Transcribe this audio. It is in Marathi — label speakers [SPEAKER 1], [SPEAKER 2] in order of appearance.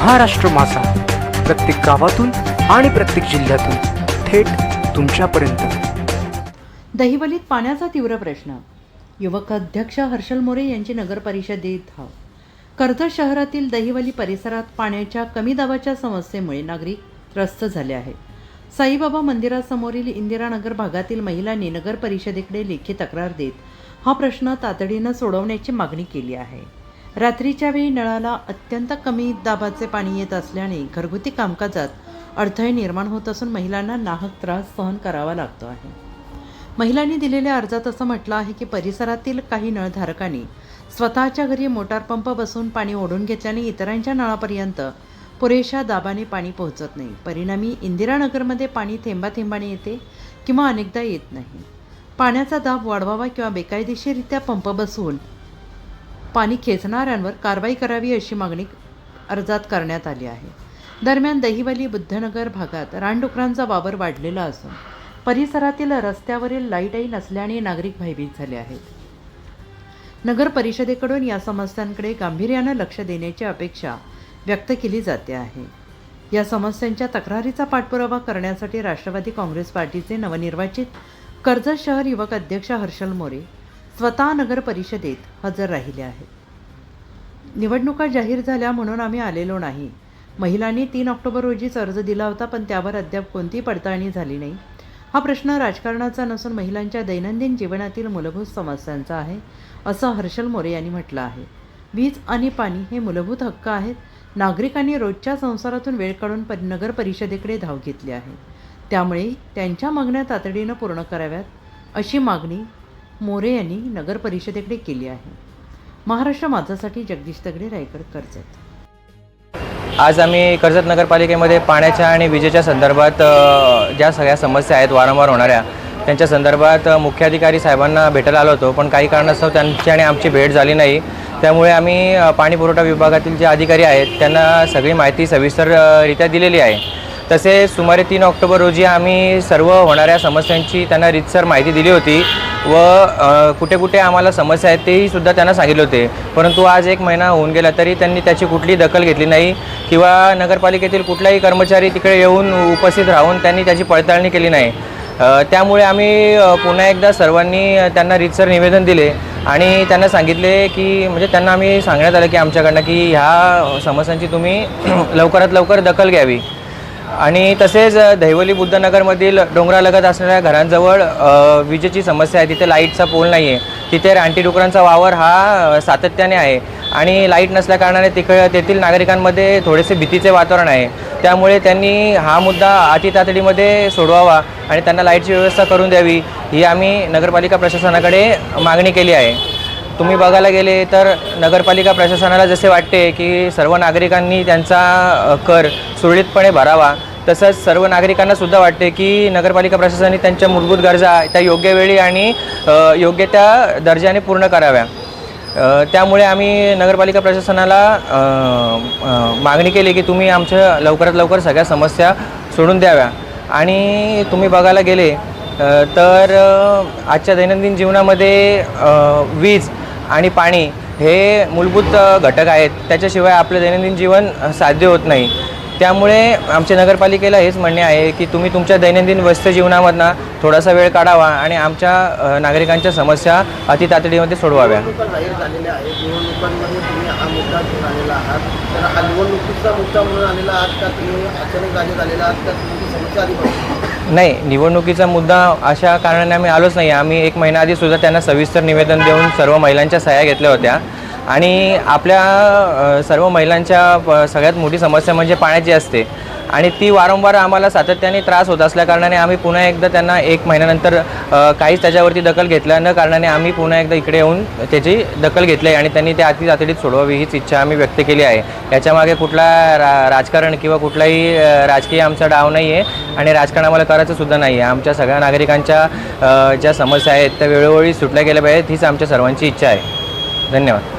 [SPEAKER 1] महाराष्ट्र मासा प्रत्येक गावातून आणि प्रत्येक जिल्ह्यातून थेट तुमच्यापर्यंत.
[SPEAKER 2] दहिवलीत पाण्याचा तीव्र प्रश्न. युवक अध्यक्ष हर्षल मोरे यांची नगर परिषदेत धाव. कर्जत शहरातील दहिवली परिसरात पाण्याच्या कमी दाबाच्या समस्येमुळे नागरिक त्रस्त झाले आहेत. साईबाबा मंदिरासमोरील इंदिरानगर भागातील महिलांनी नगर परिषदेकडे लेखी तक्रार देत हा प्रश्न तातडीनं सोडवण्याची मागणी केली आहे. रात्रीच्या वेळी नळाला अत्यंत कमी दाबाचे पाणी येत असल्याने घरगुती कामकाजात अडथळे निर्माण होत असून महिलांना नाहक त्रास सहन करावा लागतो आहे. महिलांनी दिलेल्या अर्जात असं म्हटलं आहे की परिसरातील काही नळधारकांनी स्वतःच्या घरी मोटार पंप बसवून पाणी ओढून घेतल्याने इतरांच्या नळापर्यंत पुरेशा दाबाने पाणी पोहोचत नाही. परिणामी इंदिरानगरमध्ये पाणी थेंबाथेंबाने येते किंवा अनेकदा येत नाही. पाण्याचा दाब वाढवावा किंवा बेकायदेशीररित्या पंप बसवून पाणी खेचणाऱ्यांवर कारवाई करावी अशी मागणी अर्जात करण्यात आली आहे. दरम्यान दहिवली बुद्धनगर भागात रानडुकरांचा वावर वाढलेला असून परिसरातील रस्त्यावरील लाईटही नसल्याने नागरिक भयभीत झाले आहेत. नगर परिषदेकडून या समस्यांकडे गांभीर्यानं लक्ष देण्याची अपेक्षा व्यक्त केली जाते आहे. या समस्यांच्या तक्रारीचा पाठपुरावा करण्यासाठी राष्ट्रवादी काँग्रेस पार्टीचे नवनिर्वाचित कर्जत शहर युवक अध्यक्ष हर्षल मोरे स्वतः नगर परिषदेत हजर राहिले आहेत. निवडणुका जाहीर झाल्या म्हणून आम्ही आलेलो नाही. महिलांनी तीन ऑक्टोबर रोजीच अर्ज दिला होता पण त्यावर अद्याप कोणती पडताळणी झाली नाही. हा प्रश्न राजकारणाचा नसून महिलांच्या दैनंदिन जीवनातील मूलभूत समस्यांचा आहे असं हर्षल मोरे यांनी म्हटलं आहे. वीज आणि पाणी हे मूलभूत हक्क आहेत. नागरिकांनी रोजच्या संसारातून वेळ काढून पर नगर परिषदेकडे धाव घेतली आहे. त्यामुळे त्यांच्या मागण्या तातडीनं पूर्ण कराव्यात अशी मागणी मोरे यांनी नगर परिषदेकडे केली आहे. महाराष्ट्र माझासाठी जगदीश तगडे रायगड कर्जत.
[SPEAKER 3] आज आम्ही कर्जत नगरपालिकेमध्ये पाण्याच्या आणि विजेच्या संदर्भात ज्या सगळ्या समस्या आहेत वारंवार होणाऱ्या त्यांच्या संदर्भात मुख्याधिकारी साहेबांना भेटायला आलो होतो पण काही कारणास्तव त्यांची आणि आमची भेट झाली नाही. त्यामुळे आम्ही पाणीपुरवठा पाणी पुरवठा विभागातील जे अधिकारी आहेत त्यांना सगळी माहिती सविस्तररित्या दिलेली आहे. तसेच सुमारे तीन ऑक्टोबर रोजी आम्ही सर्व होणाऱ्या समस्यांची त्यांना रितसर माहिती दिली होती व कुठे कुठे आम्हाला समस्या आहेत तेही सुद्धा त्यांना सांगितले होते. परंतु आज एक महिना होऊन गेला तरी त्यांनी त्याची कुठली दखल घेतली नाही किंवा नगरपालिकेतील कुठलाही कर्मचारी तिकडे येऊन उपस्थित राहून त्यांनी त्याची पडताळणी केली नाही. त्यामुळे आम्ही पुन्हा एकदा सर्वांनी त्यांना रितसर निवेदन दिले आणि त्यांना सांगितले की म्हणजे त्यांना आम्ही सांगण्यात आलं की आमच्याकडनं की ह्या समस्यांची तुम्ही लवकरात लवकर दखल घ्यावी. आणि तसेच अ, दहिवली बुद्धनगरमधील डोंगरालगत असणाऱ्या घरांजवळ विजेची समस्या आहे. तिथे लाईटचा पोल नाही आहे तिथे रानटी डुकरांचा वावर हा सातत्याने आहे. आणि लाइट नसल्याकारणाने तिक तेथील नागरिकांमध्ये थोडेसे भीतीचे वातावरण आहे. त्यामुळे त्यांनी हा मुद्दा अति तातडीमध्ये सोडवावा आणि त्यांना लाईटची व्यवस्था करून द्यावी ही आम्ही नगरपालिका प्रशासनाकडे मागणी केली आहे. तुम्ही बघायला गेले तर नगरपालिका प्रशासनाला जसे वाटते की सर्व नागरिकांनी त्यांचा कर सुरळीतपणे भरावा तसंच सर्व नागरिकांना सुद्धा वाटते की नगरपालिका प्रशासनाने त्यांच्या मूलभूत गरजा त्या योग्य वेळी आणि योग्य त्या दर्जाने पूर्ण कराव्या. त्यामुळे आम्ही नगरपालिका प्रशासनाला मागणी केली की तुम्ही आमच्या लवकरात लवकर सगळ्या समस्या सोडून द्याव्या. आणि तुम्ही बघायला गेले तर आजच्या दैनंदिन जीवनामध्ये वीज आणि पाणी हे मूलभूत घटक आहेत. त्याच्याशिवाय आपलं दैनंदिन जीवन साध्य होत नाही. त्यामुळे आमच्या नगरपालिकेला हेच म्हणणे आहे की तुम्ही तुमच्या दैनंदिन व्यस्त जीवनामधनं थोडासा वेळ काढावा आणि आमच्या नागरिकांच्या समस्या अति तातडीमध्ये सोडवाव्या.
[SPEAKER 4] निवडणुकीचा मुद्दा म्हणून आलेला आहात का? तुम्ही अचानक जागे झालेला आहात का? तुमची समस्या आली
[SPEAKER 3] नाही निवडणुकीचा मुद्दा अशा कारणाने आम्ही आलोच नाही. आम्ही एक महिना आधी सुद्धा त्यांना सविस्तर निवेदन देऊन सर्व महिलांच्या सह्या घेतल्या होत्या. आणि आपल्या सर्व महिलांच्या प- सगळ्यात मोठी समस्या म्हणजे पाण्याची असते. आणि ती वारंवार आम्हाला सातत्याने त्रास होत असल्याकारणाने आम्ही पुन्हा एकदा त्यांना एक महिन्यानंतर काहीच त्याच्यावरती दखल घेतल्या न कारणाने आम्ही पुन्हा एकदा इकडे येऊन त्याची दखल घेतली आहे आणि त्यांनी ते अति तातडीत सोडवावी हीच इच्छा आम्ही व्यक्त केली आहे. याच्यामागे कुठला रा राजकारण किंवा कुठलाही राजकीय आमचा डाव नाही आहे आणि राजकारण आम्हाला करायचंसुद्धा नाही आहे आमच्या सगळ्या नागरिकांच्या ज्या समस्या आहेत त्या वेळोवेळी सुटल्या गेल्या पाहिजेत हीच आमच्या सर्वांची इच्छा आहे. धन्यवाद.